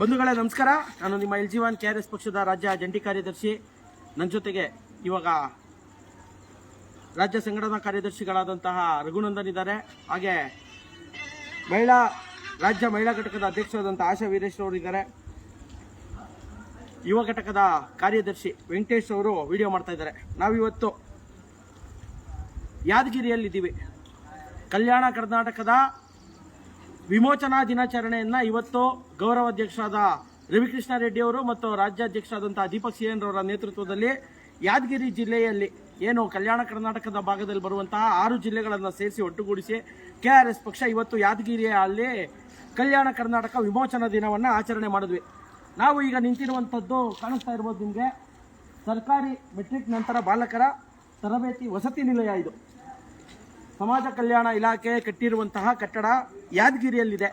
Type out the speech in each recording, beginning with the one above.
ಬಂಧುಗಳೇ, ನಮಸ್ಕಾರ. ನಾನು ನಿಮ್ಮ L Jeevan K R S ಪಕ್ಷದ ರಾಜ್ಯ ಜಂಟಿ ಕಾರ್ಯದರ್ಶಿ. ನನ್ನ ಜೊತೆಗೆ ಇವಾಗ ರಾಜ್ಯ ಸಂಘಟನಾ ಕಾರ್ಯದರ್ಶಿಗಳಾದಂತಹ ರಘುನಂದನ್ ಇದ್ದಾರೆ. ಹಾಗೆ ಮಹಿಳಾ, ರಾಜ್ಯ ಮಹಿಳಾ ಘಟಕದ ಅಧ್ಯಕ್ಷರಾದಂಥ ಆಶಾ ವೀರೇಶ್ ಅವರು ಇದ್ದಾರೆ. ಯುವ ಘಟಕದ ಕಾರ್ಯದರ್ಶಿ ವೆಂಕಟೇಶ್ ಅವರು ವಿಡಿಯೋ ಮಾಡ್ತಾ ಇದ್ದಾರೆ. ನಾವಿವತ್ತು ಯಾದಗಿರಿಯಲ್ಲಿದ್ದೀವಿ. ಕಲ್ಯಾಣ ಕರ್ನಾಟಕದ ವಿಮೋಚನಾ ದಿನಾಚರಣೆಯನ್ನ ಇವತ್ತು ಗೌರವಾಧ್ಯಕ್ಷರಾದ ರವಿಕೃಷ್ಣ ರೆಡ್ಡಿ ಅವರು ಮತ್ತು ರಾಜ್ಯಾಧ್ಯಕ್ಷರಾದಂತಹ ದೀಪಕ್ ಸಿಎನ್ ಅವರ ನೇತೃತ್ವದಲ್ಲಿ ಯಾದಗಿರಿ ಜಿಲ್ಲೆಯಲ್ಲಿ ಏನು ಕಲ್ಯಾಣ ಕರ್ನಾಟಕದ ಭಾಗದಲ್ಲಿ ಬರುವಂತಹ ಆರು ಜಿಲ್ಲೆಗಳನ್ನು ಸೇರಿಸಿ ಒಟ್ಟುಗೂಡಿಸಿ ಕೆ ಆರ್ ಎಸ್ ಪಕ್ಷ ಇವತ್ತು ಯಾದಗಿರಿಯಲ್ಲಿ ಕಲ್ಯಾಣ ಕರ್ನಾಟಕ ವಿಮೋಚನಾ ದಿನವನ್ನು ಆಚರಣೆ ಮಾಡಿದ್ವಿ. ನಾವು ಈಗ ನಿಂತಿರುವಂಥದ್ದು ಕಾಣಿಸ್ತಾ ಇರ್ಬೋದು ನಿಮಗೆ ಸರ್ಕಾರಿ ಮೆಟ್ರಿಕ್ ನಂತರ ಬಾಲಕರ ತರಬೇತಿ ವಸತಿ ನಿಲಯ ಇದು. ಸಮಾಜ ಕಲ್ಯಾಣ ಇಲಾಖೆ ಕಟ್ಟಿರುವಂತಹ ಕಟ್ಟಡ ಯಾದಗಿರಿಯಲ್ಲಿದೆ.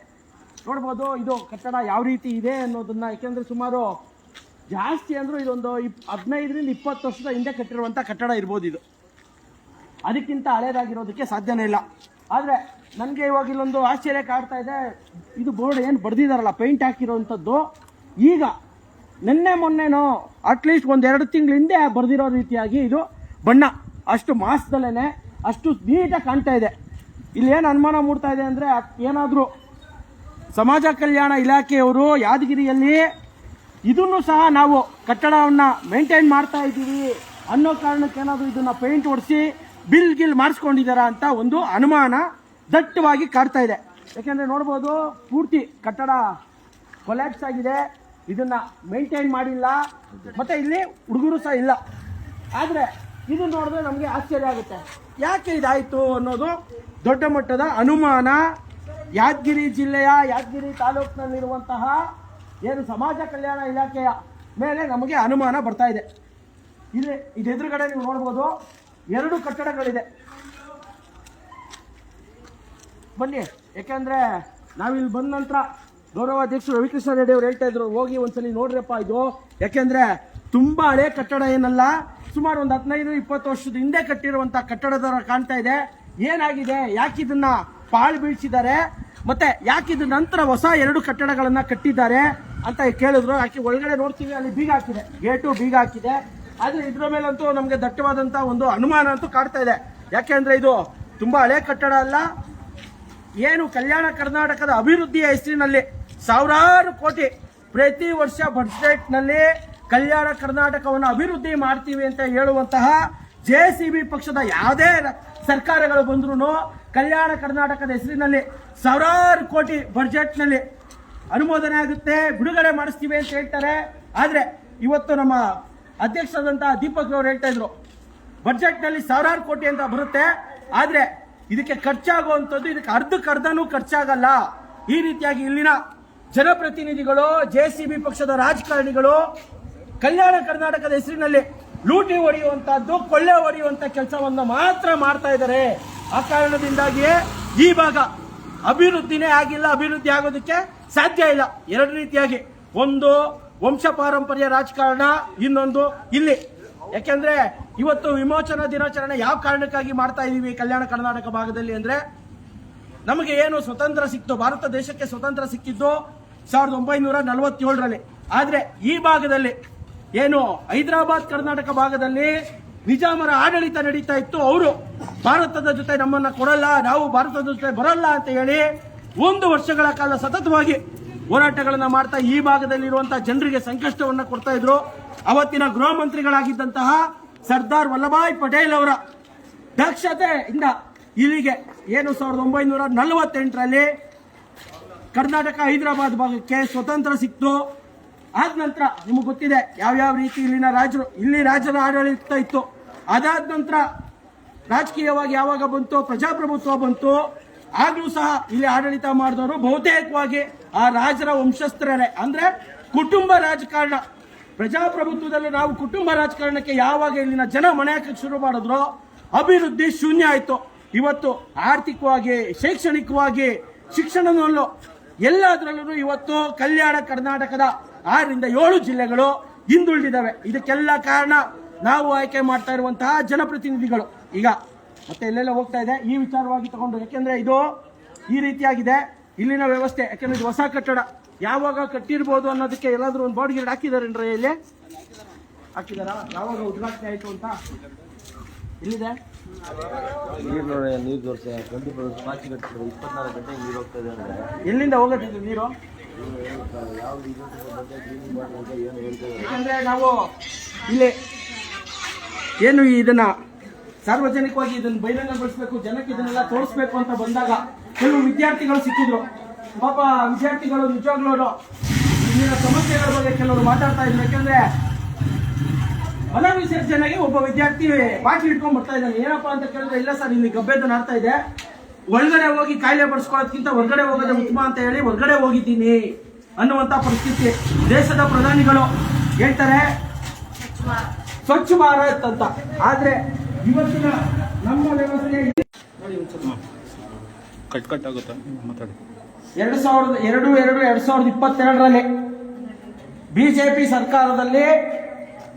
ನೋಡ್ಬೋದು ಇದು ಕಟ್ಟಡ ಯಾವ ರೀತಿ ಇದೆ ಅನ್ನೋದನ್ನ ಯಾಕೆಂದ್ರೆ ಸುಮಾರು ಜಾಸ್ತಿ ಅಂದರೂ ಇದೊಂದು ಇಪ್, ಹದಿನೈದರಿಂದ ಇಪ್ಪತ್ತು ವರ್ಷದ ಹಿಂದೆ ಕಟ್ಟಿರುವಂಥ ಕಟ್ಟಡ ಇರ್ಬೋದು ಇದು. ಅದಕ್ಕಿಂತ ಹಳೇದಾಗಿರೋದಕ್ಕೆ ಸಾಧ್ಯನೇ ಇಲ್ಲ. ಆದರೆ ನನಗೆ ಇವಾಗ ಇಲ್ಲೊಂದು ಆಶ್ಚರ್ಯ ಕಾಡ್ತಾ ಇದೆ. ಇದು ಬೋರ್ಡ್ ಏನು ಬರ್ದಿದಾರಲ್ಲ, ಪೇಂಟ್ ಹಾಕಿರೋವಂಥದ್ದು. ಈಗ ನಿನ್ನೆ ಮೊನ್ನೆನೋ ಅಟ್ಲೀಸ್ಟ್ ಒಂದೆರಡು ತಿಂಗಳ ಹಿಂದೆ ಬರೆದಿರೋ ರೀತಿಯಾಗಿ ಇದು ಬಣ್ಣ. ಅಷ್ಟು ಮಾಸದಲ್ಲೇ ಅಷ್ಟು ನೀಟಾಗಿ ಕಾಣ್ತಾ ಇದೆ. ಇಲ್ಲಿ ಏನು ಅನುಮಾನ ಮೂಡ್ತಾ ಇದೆ ಅಂದರೆ ಏನಾದರೂ ಸಮಾಜ ಕಲ್ಯಾಣ ಇಲಾಖೆಯವರು ಯಾದಗಿರಿಯಲ್ಲಿ ಇದನ್ನು ಸಹ ನಾವು ಕಟ್ಟಡವನ್ನು ಮೇಂಟೈನ್ ಮಾಡ್ತಾ ಇದ್ದೀವಿ ಅನ್ನೋ ಕಾರಣಕ್ಕೆ ಇದನ್ನು ಇದನ್ನ ಪೇಂಟ್ ಹೊಡಿಸಿ ಬಿಲ್ ಗಿಲ್ ಮಾಡಿಸ್ಕೊಂಡಿದ್ದಾರಾ ಅಂತ ಒಂದು ಅನುಮಾನ ದಟ್ಟವಾಗಿ ಕಾಡ್ತಾ ಇದೆ. ಯಾಕೆಂದರೆ ನೋಡ್ಬೋದು ಪೂರ್ತಿ ಕಟ್ಟಡ ಕೊಲ್ಯಾಪ್ಸ್ ಆಗಿದೆ. ಇದನ್ನು ಮೇಂಟೈನ್ ಮಾಡಿಲ್ಲ. ಮತ್ತು ಇಲ್ಲಿ ಹುಡುಗರು ಸಹ ಇಲ್ಲ. ಆದರೆ ಇದು ನೋಡಿದ್ರೆ ನಮಗೆ ಆಶ್ಚರ್ಯ ಆಗುತ್ತೆ. ಯಾಕೆ ಇದಾಯಿತು ಅನ್ನೋದು ದೊಡ್ಡ ಮಟ್ಟದ ಅನುಮಾನ. ಯಾದಗಿರಿ ಜಿಲ್ಲೆಯ ಯಾದಗಿರಿ ತಾಲೂಕಿನಲ್ಲಿರುವಂತಹ ಏನು ಸಮಾಜ ಕಲ್ಯಾಣ ಇಲಾಖೆಯ ಮೇಲೆ ನಮಗೆ ಅನುಮಾನ ಬರ್ತಾ ಇದೆ. ಇಲ್ಲಿ ಇದೆದುರುಗಡೆ ನೀವು ನೋಡ್ಬೋದು ಎರಡು ಕಟ್ಟಡಗಳಿದೆ. ಬನ್ನಿ ಯಾಕೆಂದ್ರೆ ನಾವಿಲ್ಲಿ ಬಂದ ನಂತರ ಗೌರವಾಧ್ಯಕ್ಷರು ರವಿಕೃಷ್ಣ ರೆಡ್ಡಿ ಅವರು ಹೇಳ್ತಾ ಇದ್ರು, ಹೋಗಿ ಒಂದ್ಸಲಿ ನೋಡ್ರಪ್ಪ ಇದು. ಯಾಕೆಂದ್ರೆ ತುಂಬಾ ಹಳೆ ಕಟ್ಟಡ ಏನಲ್ಲ ಸುಮಾರು ಒಂದು ಹದಿನೈದು, ಇಪ್ಪತ್ತು ವರ್ಷದ ಹಿಂದೆ ಕಟ್ಟಿರುವಂತಹ ಕಟ್ಟಡದ ಕಾಣ್ತಾ ಇದೆ. ಏನಾಗಿದೆ? ಯಾಕೆ ಇದನ್ನ ಪಾಳು ಬೀಳ್ಸಿದ್ದಾರೆ? ಮತ್ತೆ ಯಾಕೆ ಇದ್ರ ನಂತರ ಹೊಸ ಎರಡು ಕಟ್ಟಡಗಳನ್ನ ಕಟ್ಟಿದ್ದಾರೆ ಅಂತ ಕೇಳಿದ್ರು. ಯಾಕೆ ಒಳಗಡೆ ನೋಡ್ತೀವಿ, ಅಲ್ಲಿ ಬೀಗ ಹಾಕಿದೆ. ಗೇಟು ಬೀಗ ಹಾಕಿದೆ. ಆದ್ರೆ ಇದ್ರ ಮೇಲಂತೂ ನಮಗೆ ದಟ್ಟವಾದಂತ ಒಂದು ಅನುಮಾನ ಅಂತೂ ಕಾಡ್ತಾ ಇದೆ. ಯಾಕೆಂದ್ರೆ ಇದು ತುಂಬಾ ಹಳೆ ಕಟ್ಟಡ ಅಲ್ಲ. ಏನು ಕಲ್ಯಾಣ ಕರ್ನಾಟಕದ ಅಭಿವೃದ್ಧಿಯ ಹೆಸರಿನಲ್ಲಿ ಸಾವಿರಾರು ಕೋಟಿ ಪ್ರತಿ ವರ್ಷ ಬಡ್ಜೆಟ್ನಲ್ಲಿ ಕಲ್ಯಾಣ ಕರ್ನಾಟಕವನ್ನು ಅಭಿವೃದ್ಧಿ ಮಾಡ್ತೀವಿ ಅಂತ ಹೇಳುವಂತಹ ಜೆ ಸಿ ಬಿ ಪಕ್ಷದ ಯಾವುದೇ ಸರ್ಕಾರಗಳು ಬಂದ್ರೂ ಕಲ್ಯಾಣ ಕರ್ನಾಟಕದ ಹೆಸರಿನಲ್ಲಿ ಸಾವಿರಾರು ಕೋಟಿ ಬಡ್ಜೆಟ್ನಲ್ಲಿ ಅನುಮೋದನೆ ಆಗುತ್ತೆ, ಬಿಡುಗಡೆ ಮಾಡಿಸ್ತೀವಿ ಅಂತ ಹೇಳ್ತಾರೆ. ಆದರೆ ಇವತ್ತು ನಮ್ಮ ಅಧ್ಯಕ್ಷರಾದಂತಹ ದೀಪಕ್ ಅವರು ಹೇಳ್ತಾ ಇದ್ರು ಬಜೆಟ್ನಲ್ಲಿ ಸಾವಿರಾರು ಕೋಟಿ ಅಂತ ಬರುತ್ತೆ, ಆದರೆ ಇದಕ್ಕೆ ಖರ್ಚಾಗುವಂಥದ್ದು ಇದಕ್ಕೆ ಅರ್ಧಕ್ಕರ್ಧನೂ ಖರ್ಚಾಗಲ್ಲ. ಈ ರೀತಿಯಾಗಿ ಇಲ್ಲಿನ ಜನಪ್ರತಿನಿಧಿಗಳು ಜೆ ಸಿ ಬಿ ಪಕ್ಷದ ರಾಜಕಾರಣಿಗಳು ಕಲ್ಯಾಣ ಕರ್ನಾಟಕದ ಹೆಸರಿನಲ್ಲಿ ಲೂಟಿ ಹೊಡೆಯುವಂತಹದ್ದು, ಕೊಳ್ಳೆ ಹೊಡೆಯುವಂತ ಕೆಲಸವನ್ನು ಮಾತ್ರ ಮಾಡ್ತಾ ಇದ್ದಾರೆ. ಆ ಕಾರಣದಿಂದಾಗಿಯೇ ಈ ಭಾಗ ಅಭಿವೃದ್ಧಿನೇ ಆಗಿಲ್ಲ, ಅಭಿವೃದ್ಧಿ ಆಗೋದಕ್ಕೆ ಸಾಧ್ಯ ಇಲ್ಲ. ಎರಡು ರೀತಿಯಾಗಿ. ಒಂದು ವಂಶ ಪಾರಂಪರ್ಯ ರಾಜಕಾರಣ, ಇನ್ನೊಂದು ಇಲ್ಲಿ. ಯಾಕೆಂದ್ರೆ ಇವತ್ತು ವಿಮೋಚನಾ ದಿನಾಚರಣೆ ಯಾವ ಕಾರಣಕ್ಕಾಗಿ ಮಾಡ್ತಾ ಇದೀವಿ ಕಲ್ಯಾಣ ಕರ್ನಾಟಕ ಭಾಗದಲ್ಲಿ ಅಂದ್ರೆ, ನಮಗೆ ಏನು ಸ್ವತಂತ್ರ ಸಿಕ್ತು, ಭಾರತ ದೇಶಕ್ಕೆ ಸ್ವತಂತ್ರ ಸಿಕ್ಕಿದ್ದು ಸಾವಿರದ ಒಂಬೈನೂರ ನಲವತ್ತೇಳರಲ್ಲಿ. ಆದರೆ ಈ ಭಾಗದಲ್ಲಿ ಏನು ಹೈದರಾಬಾದ್, ಕರ್ನಾಟಕ ಭಾಗದಲ್ಲಿ ನಿಜಾಮರ ಆಡಳಿತ ನಡೀತಾ ಇತ್ತು. ಅವರು ಭಾರತದ ಜೊತೆ ನಮ್ಮನ್ನ ಕೊಡಲ್ಲ, ನಾವು ಭಾರತದ ಜೊತೆ ಬರಲ್ಲ ಅಂತ ಹೇಳಿ ಒಂದು ವರ್ಷಗಳ ಕಾಲ ಸತತವಾಗಿ ಹೋರಾಟಗಳನ್ನ ಮಾಡ್ತಾ ಈ ಭಾಗದಲ್ಲಿರುವಂತಹ ಜನರಿಗೆ ಸಂಕಷ್ಟವನ್ನ ಕೊಡ್ತಾ ಇದ್ರು. ಅವತ್ತಿನ ಗೃಹ ಮಂತ್ರಿಗಳಾಗಿದ್ದಂತಹ ಸರ್ದಾರ್ ವಲ್ಲಭಾಯ್ ಪಟೇಲ್ ಅವರ ದಕ್ಷತೆಯಿಂದ ಇಲ್ಲಿಗೆ ಏನು ಸಾವಿರದ ಒಂಬೈನೂರ ನಲವತ್ತೆಂಟರಲ್ಲಿ ಕರ್ನಾಟಕ ಹೈದರಾಬಾದ್ ಭಾಗಕ್ಕೆ ಸ್ವತಂತ್ರ ಸಿಕ್ತು. ಆದ ನಂತರ ನಿಮಗೆ ಗೊತ್ತಿದೆ ಯಾವ್ಯಾವ ರೀತಿ ಇಲ್ಲಿನ ರಾಜರು, ಇಲ್ಲಿ ರಾಜರ ಆಡಳಿತ ಇತ್ತು. ಅದಾದ ನಂತರ ರಾಜಕೀಯವಾಗಿ ಯಾವಾಗ ಬಂತು, ಪ್ರಜಾಪ್ರಭುತ್ವ ಬಂತು, ಆಗ್ಲೂ ಸಹ ಇಲ್ಲಿ ಆಡಳಿತ ಮಾಡಿದವರು ಬಹುತೇಕವಾಗಿ ಆ ರಾಜರ ವಂಶಸ್ಥರೇ. ಅಂದ್ರೆ ಕುಟುಂಬ ರಾಜಕಾರಣ. ಪ್ರಜಾಪ್ರಭುತ್ವದಲ್ಲಿ ನಾವು ಕುಟುಂಬ ರಾಜಕಾರಣಕ್ಕೆ ಯಾವಾಗ ಇಲ್ಲಿನ ಜನ ಮನೆ ಹಾಕಕ್ಕೆ ಶುರು ಮಾಡಿದ್ರು, ಅಭಿವೃದ್ಧಿ ಶೂನ್ಯ ಆಯ್ತು. ಇವತ್ತು ಆರ್ಥಿಕವಾಗಿ, ಶೈಕ್ಷಣಿಕವಾಗಿ ಶಿಕ್ಷಣದಲ್ಲೂ ಎಲ್ಲದರಲ್ಲೂ ಇವತ್ತು ಕಲ್ಯಾಣ ಕರ್ನಾಟಕದ ಆರರಿಂದ ಏಳು ಜಿಲ್ಲೆಗಳು ಹಿಂದುಳಿದಿದ್ದಾವೆ. ಇದಕ್ಕೆಲ್ಲ ಕಾರಣ ನಾವು ಆಯ್ಕೆ ಮಾಡ್ತಾ ಇರುವಂತಹ ಜನಪ್ರತಿನಿಧಿಗಳು. ಈಗ ಮತ್ತೆ ಎಲ್ಲೆಲ್ಲ ಹೋಗ್ತಾ ಇದೆ? ಈ ವಿಚಾರವಾಗಿ ತಗೊಂಡು ಯಾಕೆಂದ್ರೆ ಇದು ಈ ರೀತಿಯಾಗಿದೆ. ಇಲ್ಲಿನ ವ್ಯವಸ್ಥೆ ಯಾಕೆಂದ್ರೆ ಇದು ಹೊಸ ಕಟ್ಟಡ. ಯಾವಾಗ ಕಟ್ಟಿರ್ಬೋದು ಅನ್ನೋದಕ್ಕೆ ಎಲ್ಲಾದ್ರೂ ಒಂದು ಬೋರ್ಡ್ ಗಿರ್ಡ್ ಹಾಕಿದಾರೇನ್ರ ಇಲ್ಲಿ? ಹಾಕಿದಾರ? ಯಾವಾಗ ಉದ್ಘಾಟನೆ ಆಯಿತು ಅಂತ? ಇಲ್ಲಿದೆ ನೀರು ನೀರು ತೋರಿಸಿ. ಟ್ವೆಂಟಿ ಫೋರ್ ಇಪ್ಪತ್ನಾಲ್ಕು ಗಂಟೆ ನೀರು ಹೋಗ್ತಾ ಇದೆ ಅಂದರೆ ಎಲ್ಲಿಂದ ಹೋಗುತ್ತೆ ನೀರು? ಯಾಕಂದ್ರೆ ನಾವು ಇಲ್ಲಿ ಏನು ಇದನ್ನ ಸಾರ್ವಜನಿಕವಾಗಿ ಇದನ್ನ ಬಹಿರಂಗಗೊಳಿಸ್ಬೇಕು, ಜನಕ್ಕೆ ಇದನ್ನೆಲ್ಲ ತೋರಿಸ್ಬೇಕು ಅಂತ ಬಂದಾಗ ಕೆಲವು ವಿದ್ಯಾರ್ಥಿಗಳು ಸಿಕ್ಕಿದ್ರು. ಪಾಪ ವಿದ್ಯಾರ್ಥಿಗಳು ನಿಜವಾಗ್ಲೂ ಇಲ್ಲಿನ ಸಮಸ್ಯೆಗಳ ಬಗ್ಗೆ ಕೆಲವರು ಮಾತಾಡ್ತಾ ಇದ್ರು. ಯಾಕಂದ್ರೆ ಮನ ವಿಸರ್ಜನೆಗೆ ಒಬ್ಬ ವಿದ್ಯಾರ್ಥಿ ಬಾಟ್ಲಿ ಇಟ್ಕೊಂಡ್ ಬರ್ತಾ ಇದ್ದಾನೆ. ಏನಪ್ಪಾ ಅಂತ ಕೇಳಿದ್ರೆ, ಇಲ್ಲ ಸರ್, ಇಲ್ಲಿ ಗಬ್ಬೆದ್ದು ನಾಡ್ತಾ ಇದೆ. ಒಳಗಡೆ ಹೋಗಿ ಕಾಯಿಲೆ ಬಡಿಸ್ಕೊಳ್ಳೋದಕ್ಕಿಂತ ಹೊರಗಡೆ ಹೋಗೋದೇ ಉತ್ತಮ ಅಂತ ಹೇಳಿ ಹೊರಗಡೆ ಹೋಗಿದ್ದೀನಿ ಅನ್ನುವಂಥ ಪರಿಸ್ಥಿತಿ ದೇಶದ ಪ್ರಧಾನಿಗಳು ಹೇಳ್ತಾರೆ. ಸ್ವಚ್ಛ ಭಾರತ್ ಅಂತ. ಆದ್ರೆ ಇವತ್ತಿನ ನಮ್ಮ ವ್ಯವಸ್ಥೆ. ಕಟ್ ಕಟ್ ಆಗುತ್ತೆ? ಮಾತಾಡಿ. ಎರಡು ಸಾವಿರದ ಎರಡು ಎರಡು ಎರಡು ಸಾವಿರದ ಇಪ್ಪತ್ತೆರಡರಲ್ಲಿ ಬಿಜೆಪಿ ಸರ್ಕಾರದಲ್ಲಿ